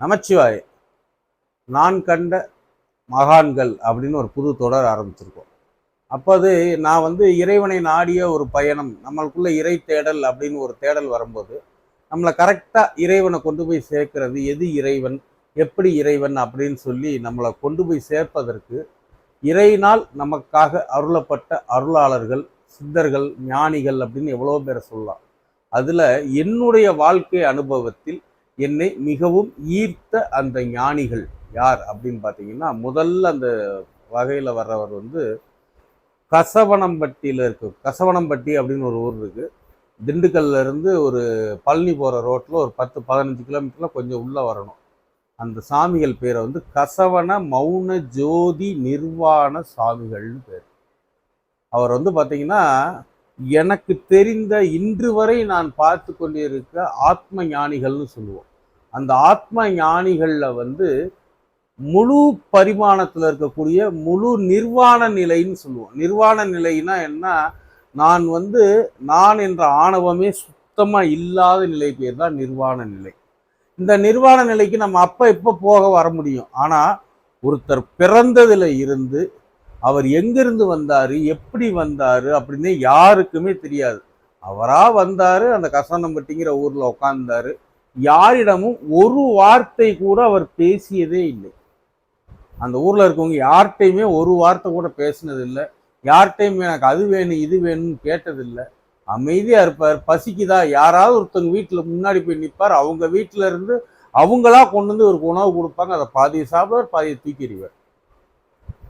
நமச்சிவாய் நான் கண்ட மகான்கள் அப்படின்னு ஒரு புது தொடர் ஆரம்பிச்சிருக்கோம். அப்போது நான் வந்து இறைவனை நாடிய ஒரு பயணம் நம்மளுக்குள்ள இறை தேடல் அப்படின்னு ஒரு தேடல் வரும்போது நம்மளை கரெக்டாக இறைவனை கொண்டு போய் சேர்க்கிறது எது இறைவன் எப்படி இறைவன் அப்படின்னு சொல்லி நம்மளை கொண்டு போய் சேர்ப்பதற்கு இறையினால் நமக்காக அருளப்பட்ட அருளாளர்கள் சித்தர்கள் ஞானிகள் அப்படின்னு எவ்வளோ பேரை சொல்லலாம். அதில் என்னுடைய வாழ்க்கை அனுபவத்தில் என்னை மிகவும் ஈர்த்த அந்த ஞானிகள் யார் அப்படின்னு பார்த்தீங்கன்னா முதல்ல அந்த வகையில் வர்றவர் வந்து கசவனம்பட்டியில் இருக்கு. கசவனம்பட்டி அப்படின்னு ஒரு ஊர் இருக்குது திண்டுக்கல்ல இருந்து ஒரு பழனி போகிற ரோட்டில் ஒரு பத்து பதினஞ்சு கிலோமீட்டரில் கொஞ்சம் உள்ளே வரணும். அந்த சாமிகள் பேரை வந்து கசவன மௌன ஜோதி நிர்வாண சாமிகள்னு பேர். அவர் வந்து பார்த்தீங்கன்னா எனக்கு தெரிந்த இன்று வரை நான் பார்த்து கொண்டிருக்க ஆத்ம ஞானிகள்னு சொல்லுவோம். அந்த ஆத்ம ஞானிகளில் வந்து முழு பரிமாணத்தில் இருக்கக்கூடிய முழு நிர்வாண நிலைன்னு சொல்லுவோம். நிர்வாண நிலைன்னா என்ன? நான் வந்து நான் என்ற ஆணவமே சுத்தமாக இல்லாத நிலை பேர் தான் நிர்வாண நிலை. இந்த நிர்வாண நிலைக்கு நம்ம அப்போ எப்போ போக வர முடியும். ஆனால் ஒருத்தர் பிறந்ததில் இருந்து அவர் எங்கிருந்து வந்தார் எப்படி வந்தார் அப்படின்னு யாருக்குமே தெரியாது. அவராக வந்தார் அந்த கசானம்பட்டிங்கிற ஊரில் உட்காந்தாரு யாரிடமும் ஒரு வார்த்தை கூட அவர் பேசியதே இல்லை. அந்த ஊரில் இருக்கவங்க யார்கிட்டையுமே ஒரு வார்த்தை கூட பேசினது இல்லை யார்கிட்டையுமே எனக்கு அது வேணும் இது வேணும்னு கேட்டதில்லை. அமைதியாக இருப்பார் பசிக்குதா? யாராவது ஒருத்தவங்க வீட்டில் முன்னாடி போய் நிற்பார் அவங்க வீட்டில் இருந்து அவங்களா கொண்டு வந்து ஒரு உணவு கொடுப்பாங்க. அதை பாதியை சாப்பிடுவார் பாதியை தூக்கி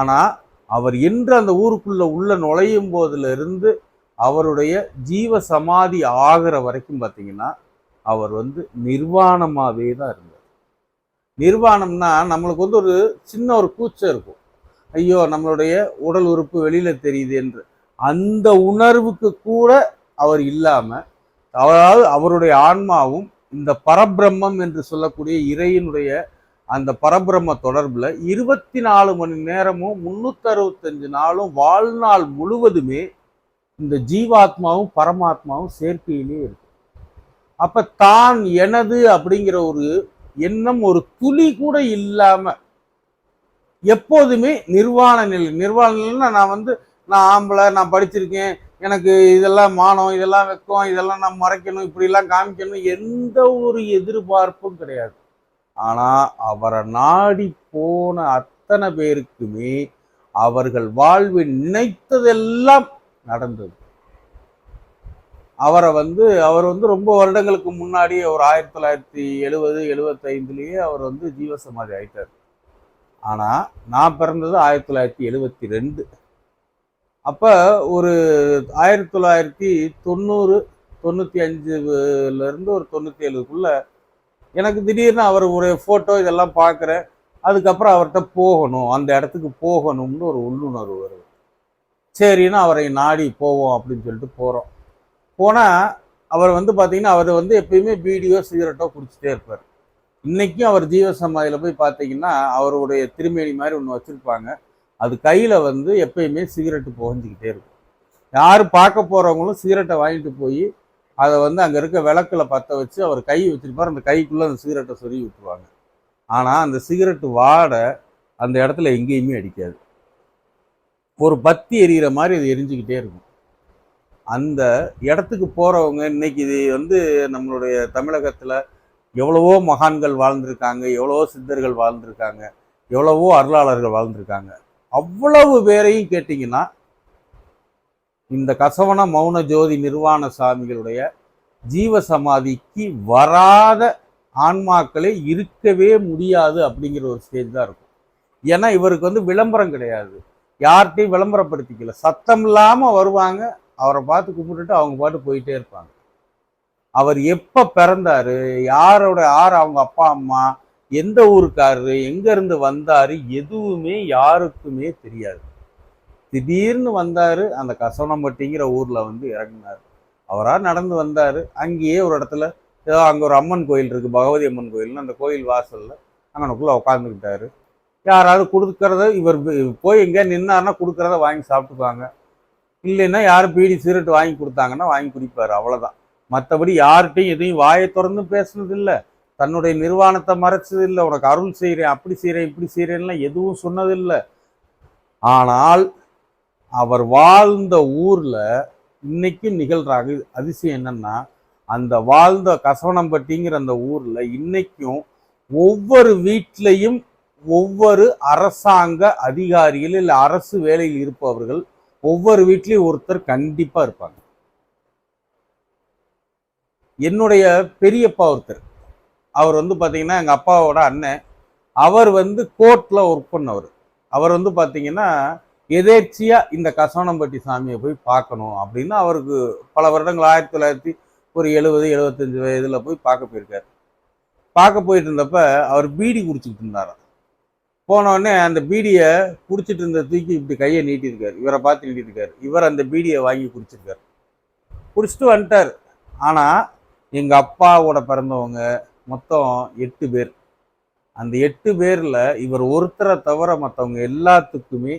ஆனால் அவர் என்று அந்த ஊருக்குள்ளே உள்ள நுழையும் போதிலிருந்து அவருடைய ஜீவ சமாதி ஆகிற வரைக்கும் பார்த்தீங்கன்னா அவர் வந்து நிர்வாணமாகவே தான் இருந்தார். நிர்வாணம்னா நம்மளுக்கு வந்து ஒரு சின்ன ஒரு கூச்சம் இருக்கும். ஐயோ நம்மளுடைய உடல் உறுப்பு வெளியில் தெரியுது என்று. அந்த உணர்வுக்கு கூட அவர் இல்லாமல் அதாவது அவருடைய ஆன்மாவும் இந்த பரபிரம்மம் என்று சொல்லக்கூடிய இறையினுடைய அந்த பரபிரம்ம தொடர்பில் இருபத்தி நாலு மணி நேரமும் முந்நூற்றறுபத்தஞ்சு அறுபத்தஞ்சு நாளும் வாழ்நாள் முழுவதுமே இந்த ஜீவாத்மாவும் பரமாத்மாவும் சேர்க்கையிலே இருக்கும் அப்ப தான் எனது அப்படிங்கிற ஒரு எண்ணம் ஒரு துளி கூட இல்லாம எப்போதுமே நிர்வாண நிலை. நிர்வாண நிலைன்னா நான் வந்து நான் ஆம்பளை நான் படிச்சிருக்கேன் எனக்கு இதெல்லாம் மானம் இதெல்லாம் வெக்கம் இதெல்லாம் நான் மறைக்கணும் இப்படிலாம் காமிக்கணும் எந்த ஒரு எதிர்பார்ப்பும் கிடையாது. ஆனால் அவரை நாடி போன அத்தனை பேருக்குமே அவர்கள் வாழ்வில் நினைத்ததெல்லாம் நடந்தது. அவரை வந்து அவர் வந்து ரொம்ப வருடங்களுக்கு முன்னாடி ஒரு ஆயிரத்தி தொள்ளாயிரத்தி எழுபது எழுபத்தைந்துலேயே அவர் வந்து ஜீவசமாதி ஆயிட்டார். ஆனால் நான் பிறந்தது ஆயிரத்தி தொள்ளாயிரத்தி எழுபத்தி ரெண்டு அப்போ ஒரு ஆயிரத்தி தொள்ளாயிரத்தி தொண்ணூறு தொண்ணூற்றி அஞ்சுலேருந்து ஒரு தொண்ணூற்றி ஏழுக்குள்ளே எனக்கு திடீர்னு அவர் ஒரு ஃபோட்டோ இதெல்லாம் பார்க்குறேன். அதுக்கப்புறம் அவர்கிட்ட போகணும் அந்த இடத்துக்கு போகணும்னு ஒரு உள்ளுணர்வு வருது. சரின்னு அவரை நாடி போவோம் அப்படின்னு சொல்லிட்டு போகிறோம் போனால் அவர் வந்து பார்த்தீங்கன்னா அவர் வந்து எப்பயுமே பீடியோ சிகரெட்டோ குடிச்சிட்டே இருப்பார். இன்றைக்கும் அவர் ஜீவசமாதியில் போய் பார்த்தீங்கன்னா அவருடைய திருமேனி மாதிரி ஒன்று வச்சுருப்பாங்க. அது கையில் வந்து எப்பயுமே சிகரெட்டு புகஞ்சிக்கிட்டே இருக்கும். யார் பார்க்க போகிறவங்களும் சிகரெட்டை வாங்கிட்டு போய் அதை வந்து அங்கே இருக்க விளக்கில் பற்ற வச்சு அவர் கை வச்சிருப்பார். அந்த கைக்குள்ளே அந்த சிகரெட்டை சொருகி விட்டுருவாங்க. ஆனால் அந்த சிகரெட்டு வாடை அந்த இடத்துல எங்கேயுமே அடிக்காது. ஒரு பத்தி எரியிற மாதிரி அது எரிஞ்சுக்கிட்டே இருக்கும். அந்த இடத்துக்கு போகிறவங்க இன்னைக்கு இது வந்து நம்மளுடைய தமிழகத்தில் எவ்வளவோ மகான்கள் வாழ்ந்திருக்காங்க எவ்வளவோ சித்தர்கள் வாழ்ந்திருக்காங்க எவ்வளவோ அருளாளர்கள் வாழ்ந்திருக்காங்க. அவ்வளவு பேரையும் கேட்டிங்கன்னா இந்த கசவன மௌன ஜோதி நிர்வாண சாமிகளுடைய ஜீவ சமாதிக்கு வராத ஆன்மாக்களே இருக்கவே முடியாது அப்படிங்கிற ஒரு ஸ்டேஜ் தான் இருக்கும். ஏன்னா இவருக்கு வந்து விளம்பரம் கிடையாது. யார்கிட்டையும் விளம்பரப்படுத்திக்கல. சத்தம் இல்லாமல் வருவாங்க அவரை பார்த்து கும்பிட்டுட்டு அவங்க பாட்டு போயிட்டே இருப்பாங்க. அவர் எப்ப பிறந்தாரு? யாரோட யார் அவங்க அப்பா அம்மா? எந்த ஊருக்காரரு? எங்க இருந்து வந்தாரு? எதுவுமே யாருக்குமே தெரியாது. திடீர்னு வந்தாரு அந்த கசவனம்பட்டிங்கிற ஊர்ல வந்து இறங்கினார். அவராக நடந்து வந்தாரு. அங்கேயே ஒரு இடத்துல ஏதோ அங்க ஒரு அம்மன் கோயில் இருக்கு பகவதி அம்மன் கோயில்னு அந்த கோயில் வாசல்ல அங்கனக்குள்ள உட்காந்துக்கிட்டாரு யாராவது கொடுக்கறத இவர் போய் எங்கேயா நின்னார்னா கொடுக்கறத வாங்கி சாப்பிட்டுப்பாங்க. இல்லைன்னா யாரும் பீடி சிகரெட் வாங்கி கொடுத்தாங்கன்னா வாங்கி குடிப்பார் அவ்வளோதான் மற்றபடி யார்கிட்டையும் எதையும் வாயை திறந்து பேசுனது இல்லை. தன்னுடைய நிர்வாணத்தை மறைச்சது இல்லை. உனக்கு அருள் செய்கிறேன் அப்படி செய்கிறேன் இப்படி செய்கிறேன்லாம் எதுவும் சொன்னதில்லை ஆனால் அவர் வாழ்ந்த ஊரில் இன்னைக்கும் நிகழ்றாங்க. அதிசயம் என்னன்னா அந்த வாழ்ந்த கசவனம்பட்டிங்கிற அந்த ஊரில் இன்னைக்கும் ஒவ்வொரு வீட்லையும் ஒவ்வொரு அரசாங்க அதிகாரிகள் இல்லை அரசு வேலையில் இருப்பவர்கள் ஒவ்வொரு வீட்லேயும் ஒருத்தர் கண்டிப்பாக இருப்பாங்க. என்னுடைய பெரியப்பா ஒருத்தர். அவர் வந்து பார்த்தீங்கன்னா எங்கள் அப்பாவோட அண்ணன். அவர் வந்து கோர்ட்டில் ஒர்க் பண்ணவர். அவர் வந்து பார்த்தீங்கன்னா எதேர்ச்சியாக இந்த கசவனம்பட்டி சாமியை போய் பார்க்கணும் அப்படின்னு அவருக்கு பல வருடங்கள் ஆயிரத்தி தொள்ளாயிரத்தி ஒரு எழுபது எழுபத்தஞ்சு வயதில் போய் பார்க்க போயிருக்காரு. பார்க்க போயிட்டு இருந்தப்ப அவர் பீடி குடிச்சிக்கிட்டு இருந்தாராம். போனோடனே அந்த பீடியை குடிச்சிட்டு இருந்த தூக்கி இப்படி கையை நீட்டியிருக்காரு. இவரை பார்த்து நீட்டியிருக்காரு. இவர் அந்த பீடியை வாங்கி குடிச்சிருக்காரு. குடிச்சிட்டு வந்துட்டார். ஆனால் எங்கள் அப்பாவோட பிறந்தவங்க மொத்தம் எட்டு பேர். அந்த எட்டு பேரில் இவர் ஒருத்தரை தவிர மற்றவங்க எல்லாத்துக்குமே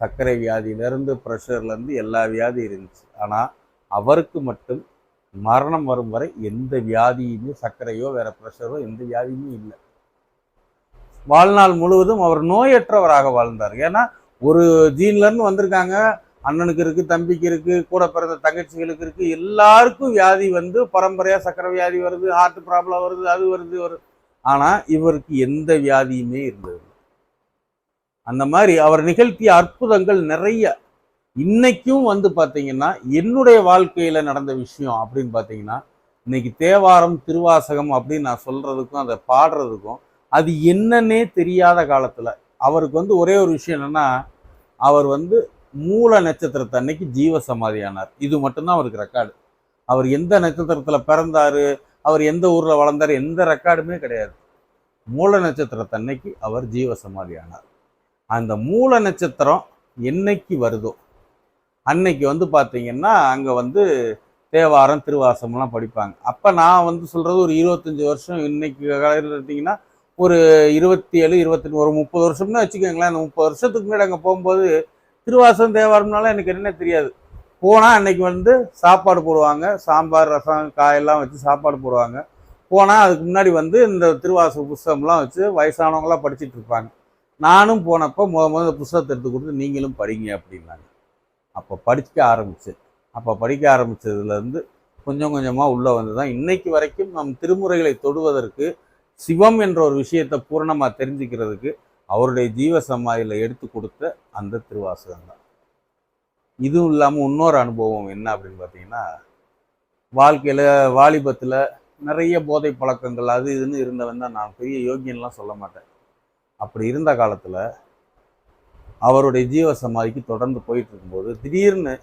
சர்க்கரை வியாதியிலேருந்து ப்ரெஷர்லேருந்து எல்லா வியாதியும் இருந்துச்சு. ஆனால் அவருக்கு மட்டும் மரணம் வரும் வரை எந்த வியாதியுமே சர்க்கரையோ வேறு ப்ரெஷரோ எந்த வியாதியுமே இல்லை. வாழ்நாள் முழுவதும் அவர் நோயற்றவராக வாழ்ந்தார். ஏன்னா ஒரு ஜீன்ல இருந்து வந்திருக்காங்க. அண்ணனுக்கு இருக்கு தம்பிக்கு இருக்கு கூட பிறந்த தங்கச்சிகளுக்கு இருக்குது எல்லாருக்கும் வியாதி வந்து பரம்பரையாக சக்கரை வியாதி வருது ஹார்ட் ப்ராப்ளம் வருது அது வருது வருது ஆனால் இவருக்கு எந்த வியாதியுமே இருந்தது அந்த மாதிரி அவர் நிகழ்த்திய அற்புதங்கள் நிறைய. இன்னைக்கும் வந்து பார்த்தீங்கன்னா என்னுடைய வாழ்க்கையில் நடந்த விஷயம் அப்படின்னு பார்த்தீங்கன்னா இன்னைக்கு தேவாரம் திருவாசகம் அப்படின்னு நான் சொல்கிறதுக்கும் அதை பாடுறதுக்கும் அது என்னன்னே தெரியாத காலத்தில் அவருக்கு வந்து ஒரே ஒரு விஷயம் என்னென்னா அவர் வந்து மூல நட்சத்திரத்தை அன்னைக்கு ஜீவ சமாதியானார். இது மட்டும்தான் அவருக்கு ரெக்கார்டு அவர் எந்த நட்சத்திரத்தில் பிறந்தாரு அவர் எந்த ஊரில் வளர்ந்தார் எந்த ரெக்கார்டுமே கிடையாது. மூல நட்சத்திரத்தை அன்னைக்கு அவர் ஜீவ சமாதியானார். அந்த மூல நட்சத்திரம் என்னைக்கு வருதோ அன்னைக்கு வந்து பார்த்தீங்கன்னா அங்கே வந்து தேவாரம் திருவாசம்லாம் படிப்பாங்க. அப்போ நான் வந்து சொல்கிறது ஒரு இருபத்தஞ்சி வருஷம் இன்னைக்கு காலையில் எடுத்தீங்கன்னா ஒரு இருபத்தி ஏழு இருபத்தெட்டு ஒரு முப்பது வருஷம்னு வச்சுக்கோங்களேன். அந்த முப்பது வருஷத்துக்கு முன்னாடி அங்கே போகும்போது திருவாசம் தேவாரம்னால எனக்கு என்ன தெரியாது. போனால் அன்னைக்கு வந்து சாப்பாடு போடுவாங்க. சாம்பார் ரசம் காயெல்லாம் வச்சு சாப்பாடு போடுவாங்க. போனால் அதுக்கு முன்னாடி வந்து இந்த திருவாச புஸ்தகம்லாம் வச்சு வயசானவங்களாம் படிச்சிட்டு இருப்பாங்க. நானும் போனப்போ முத முத புஸ்தகத்தை எடுத்து கொடுத்து நீங்களும் படிங்க அப்படின்னாங்க. அப்போ படிக்க ஆரம்பித்தேன் அப்போ படிக்க ஆரம்பித்ததுலேருந்து கொஞ்சம் கொஞ்சமாக உள்ளே வந்து தான் இன்னைக்கு வரைக்கும் நம் திருமுறைகளை தொடுவதற்கு சிவம் என்ற ஒரு விஷயத்தை பூரணமாக தெரிஞ்சுக்கிறதுக்கு அவருடைய ஜீவ சமாதியில் எடுத்து கொடுத்த அந்த திருவாசகம் தான். இதுவும் இல்லாமல் இன்னொரு அனுபவம் என்ன அப்படின்னு பார்த்தீங்கன்னா வாழ்க்கையில் வாலிபத்தில் நிறைய போதை பழக்கங்கள் அது இதுன்னு இருந்தவன் தான் நான். பெரிய யோகியன்லாம் சொல்ல மாட்டேன். அப்படி இருந்த காலத்தில் அவருடைய ஜீவ சமாதிக்கு தொடர்ந்து போயிட்டு இருக்கும்போது திடீர்னு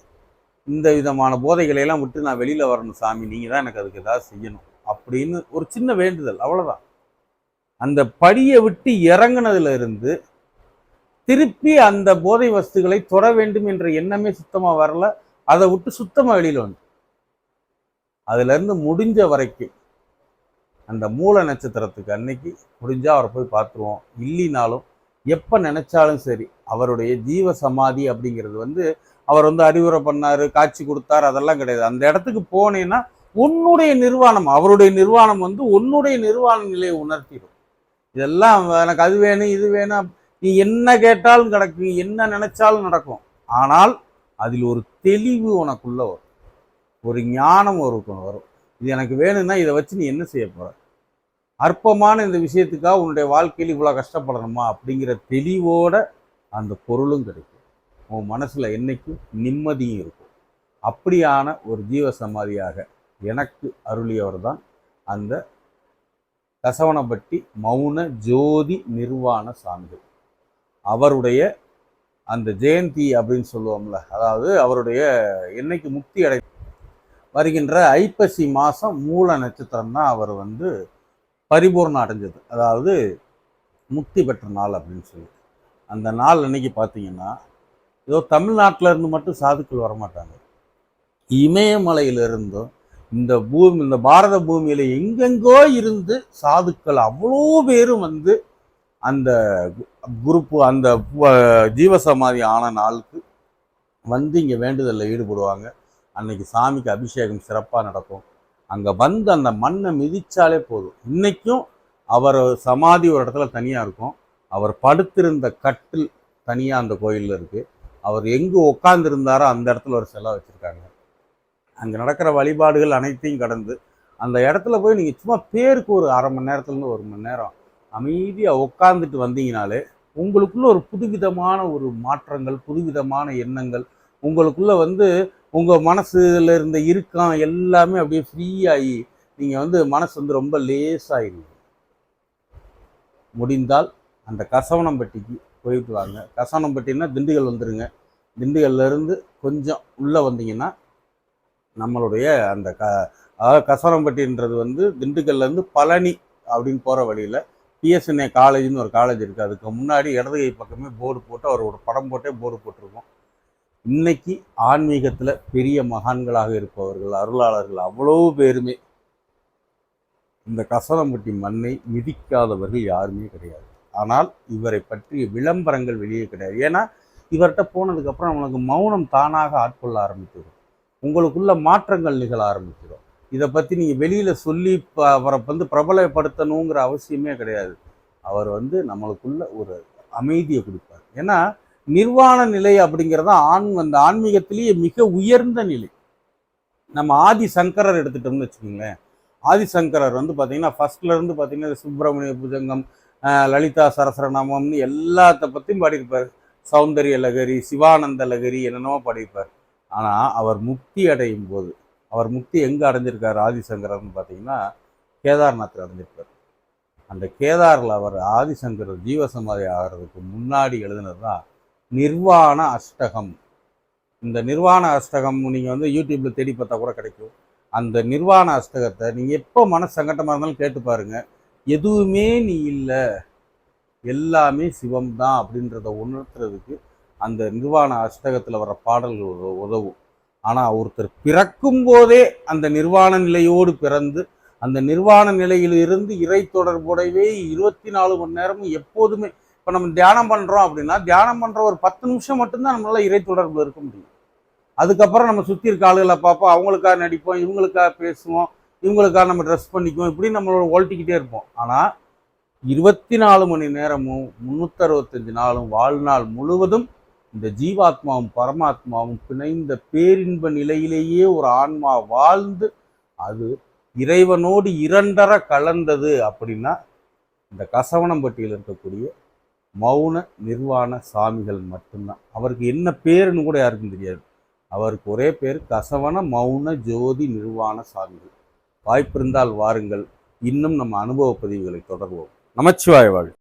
இந்த விதமான போதைகளையெல்லாம் விட்டு நான் வெளியில் வரணும் சாமி நீங்கள் தான் எனக்கு அதுக்கு ஏதாவது செய்யணும் அப்படின்னு ஒரு சின்ன வேண்டுதல் அவ்வளோதான் அந்த படியை விட்டு இறங்குனதுல இருந்து திருப்பி அந்த போதை வஸ்துகளை தொட வேண்டும் என்ற எண்ணமே சுத்தமாக வரல. அதை விட்டு சுத்தமாக வெளியில் வந்து. அதுலேருந்து முடிஞ்ச வரைக்கும் அந்த மூல நட்சத்திரத்துக்கு அன்னைக்கு முடிஞ்சால் அவரை போய் பார்த்துருவோம். இல்லைனாலும் எப்போ நினச்சாலும் சரி அவருடைய ஜீவ சமாதி அப்படிங்கிறது வந்து அவர் வந்து அறிவுரை பண்ணாரு காட்சி கொடுத்தாரு அதெல்லாம் கிடையாது. அந்த இடத்துக்கு போனேன்னா உன்னுடைய நிர்வாணம் அவருடைய நிர்வாணம் வந்து உன்னுடைய நிர்வாண நிலையை உணர்த்திடும். இதெல்லாம் எனக்கு அது வேணும் இது வேணும் நீ என்ன கேட்டாலும் கிடைக்கும் என்ன நினைச்சாலும் நடக்கும். ஆனால் அதில் ஒரு தெளிவு உனக்குள்ள வரும். ஒரு ஞானம் ஒரு வரும். இது எனக்கு வேணும்னா இதை வச்சு நீ என்ன செய்ய போற? அற்பமான இந்த விஷயத்துக்காக உன்னுடைய வாழ்க்கையில் இவ்வளோ கஷ்டப்படணுமா அப்படிங்கிற தெளிவோட அந்த பொருளும் கிடைக்கும். உன் மனசில் என்றைக்கும் நிம்மதியும் இருக்கும். அப்படியான ஒரு ஜீவ சமாதியாக எனக்கு அருளியவர் தான் அந்த கசவனப்பட்டி மௌன ஜோதி நிர்வாண சாமிகள். அவருடைய அந்த ஜெயந்தி அப்படின்னு சொல்லுவோம்ல அதாவது அவருடைய என்னைக்கு முக்தி அடை வருகின்ற ஐப்பசி மாதம் மூல நட்சத்திரம் தான் அவர் வந்து பரிபூர்ணம் அடைஞ்சது. அதாவது முக்தி பெற்ற நாள் அப்படின்னு சொல்லி அந்த நாள் அன்னைக்கு பார்த்தீங்கன்னா ஏதோ தமிழ்நாட்டிலேருந்து மட்டும் சாதுக்கள் வரமாட்டாங்க. இமயமலையிலிருந்தும் இந்த பூமி இந்த பாரத பூமியில் எங்கெங்கோ இருந்து சாதுக்கள் அவ்வளோ பேரும் வந்து அந்த குரூப்பு அந்த ஜீவசமாதி ஆன நாளுக்கு வந்து இங்கே வேண்டுதலில் ஈடுபடுவாங்க. அன்னைக்கு சாமிக்கு அபிஷேகம் சிறப்பாக நடக்கும். அங்கே வந்து அந்த மண்ணை மிதித்தாலே போதும். இன்றைக்கும் அவர் சமாதி ஒரு இடத்துல தனியாக இருக்கும். அவர் படுத்திருந்த கட்டில் தனியாக அந்த கோயிலில் இருக்குது அவர் எங்கே உட்காந்துருந்தாரோ அந்த இடத்துல ஒரு சிலை வச்சுருக்காங்க. அங்கே நடக்கிற வழிபாடுகள் அனைத்தையும் கடந்து அந்த இடத்துல போய் நீங்கள் சும்மா பேருக்கு ஒரு அரை மணி நேரத்துலேருந்து ஒரு மணி நேரம் அமைதியாக உட்காந்துட்டு வந்தீங்கனாலே உங்களுக்குள்ள ஒரு புதுவிதமான ஒரு மாற்றங்கள் புதுவிதமான எண்ணங்கள் உங்களுக்குள்ள வந்து உங்கள் மனசுல இருந்த இறுக்கம் எல்லாமே அப்படியே ஃப்ரீயாகி நீங்கள் வந்து மனசு வந்து ரொம்ப லேசாகிடுங்க முடிந்தால் அந்த கசவனம்பட்டிக்கு போயிட்டு வாங்க. கசவனம்பட்டின்னா திண்டுக்கல் வந்துடுங்க திண்டுக்கல்ல கொஞ்சம் உள்ளே வந்தீங்கன்னா நம்மளுடைய அந்த க அதாவது கசவனம்பட்டின்றது வந்து திண்டுக்கல்லேருந்து பழனி அப்படின்னு போகிற வழியில் பிஎஸ்என்ஏ காலேஜ்னு ஒரு காலேஜ் இருக்குது அதுக்கு முன்னாடி இடது கை பக்கமே போர்டு போட்டு அவரோட படம் போட்டே போர்டு போட்டிருக்கோம். இன்னைக்கு ஆன்மீகத்தில் பெரிய மகான்களாக இருப்பவர்கள் அருளாளர்கள் அவ்வளோ பேருமே இந்த கசனம்பட்டி மண்ணை மிதிக்காதவர்கள் யாருமே கிடையாது. ஆனால் இவரை பற்றிய விளம்பரங்கள் வெளியே கிடையாது. ஏன்னா இவர்கிட்ட போனதுக்கப்புறம் நம்மளுக்கு மௌனம் தானாக ஆட்கொள்ள ஆரம்பித்துவிடும் உங்களுக்குள்ள மாற்றங்கள் நிகழ ஆரம்பிச்சிடும் இதை பற்றி நீங்கள் வெளியில் சொல்லி அவரை வந்து பிரபலப்படுத்தணுங்கிற அவசியமே கிடையாது. அவர் வந்து நம்மளுக்குள்ள ஒரு அமைதியை கொடுப்பார். ஏன்னா நிர்வாண நிலை அப்படிங்கிறது ஆண் அந்த ஆன்மீகத்திலேயே மிக உயர்ந்த நிலை. நம்ம ஆதி சங்கரர் எடுத்துட்டோம்னு வச்சுக்கோங்களேன். ஆதிசங்கரர் வந்து பார்த்தீங்கன்னா ஃபர்ஸ்ட்லேருந்து பார்த்தீங்கன்னா சுப்பிரமணிய புஜங்கம் லலிதா சரசரநாமம்னு எல்லாத்த பற்றியும் பாடியிருப்பார். சௌந்தரிய லகரி சிவானந்த லகரி என்னென்னமோ பாடியிருப்பார். ஆனால் அவர் முக்தி அடையும் போது அவர் முக்தி எங்கே அடைஞ்சிருக்கார் ஆதிசங்கரர்னு பார்த்தீங்கன்னா கேதார்நாத்தில் அடைஞ்சிருக்கார். அந்த கேதாரில் அவர் ஆதிசங்கரர் ஜீவசமாதி ஆகிறதுக்கு முன்னாடி எழுதினது தான் நிர்வாண அஷ்டகம். இந்த நிர்வாண அஷ்டகம் நீங்கள் வந்து யூடியூப்பில் தேடி பார்த்தா கூட கிடைக்கும். அந்த நிர்வாண அஷ்டகத்தை நீங்கள் எப்போ மன சங்கட்டமாக இருந்தாலும் கேட்டு பாருங்க. எதுவுமே நீ இல்லை. எல்லாமே சிவம் தான் அப்படின்றத உணர்த்துறதுக்கு அந்த நிர்வாண அஷ்டகத்தில் வர பாடல்கள் உத- உதவும். ஆனால் ஒருத்தர் பிறக்கும் போதே அந்த நிர்வாண நிலையோடு பிறந்து அந்த நிர்வாண நிலையில் இருந்து இறை தொடர்புடையவே இருபத்தி நாலு மணி நேரமும் எப்போதுமே இப்போ நம்ம தியானம் பண்ணுறோம் அப்படின்னா தியானம் பண்ணுற ஒரு பத்து நிமிஷம் மட்டும்தான் நம்மளால் இறை தொடர்பில் இருக்க முடியும். அதுக்கப்புறம் நம்ம சுற்றி இருக்க ஆளுகளை பார்ப்போம். அவங்களுக்காக நடிப்போம் இவங்களுக்காக பேசுவோம் இவங்களுக்காக நம்ம ட்ரெஸ் பண்ணிக்குவோம் இப்படி நம்மளோட ஓட்டிக்கிட்டே இருப்போம். ஆனால் இருபத்தி நாலு மணி நேரமும் முந்நூற்றறுபத்தஞ்சு நாளும் வாழ்நாள் முழுவதும் இந்த ஜீவாத்மாவும் பரமாத்மாவும் பிணைந்த பேரின்ப நிலையிலேயே ஒரு ஆன்மா வாழ்ந்து அது இறைவனோடு இரண்டர கலந்தது அப்படின்னா இந்த கசவனம்பட்டியில் இருக்கக்கூடிய மௌன நிர்வாண சாமிகள் மட்டும்தான். அவருக்கு என்ன பேருன்னு கூட யாருக்கும் தெரியாது. அவருக்கு ஒரே பேர் கசவன மௌன ஜோதி நிர்வாண சாமிகள். வாய்ப்பிருந்தால் வாருங்கள். இன்னும் நம்ம அனுபவ பதிவுகளை தொடர்வோம். நமச்சிவாய வாழ்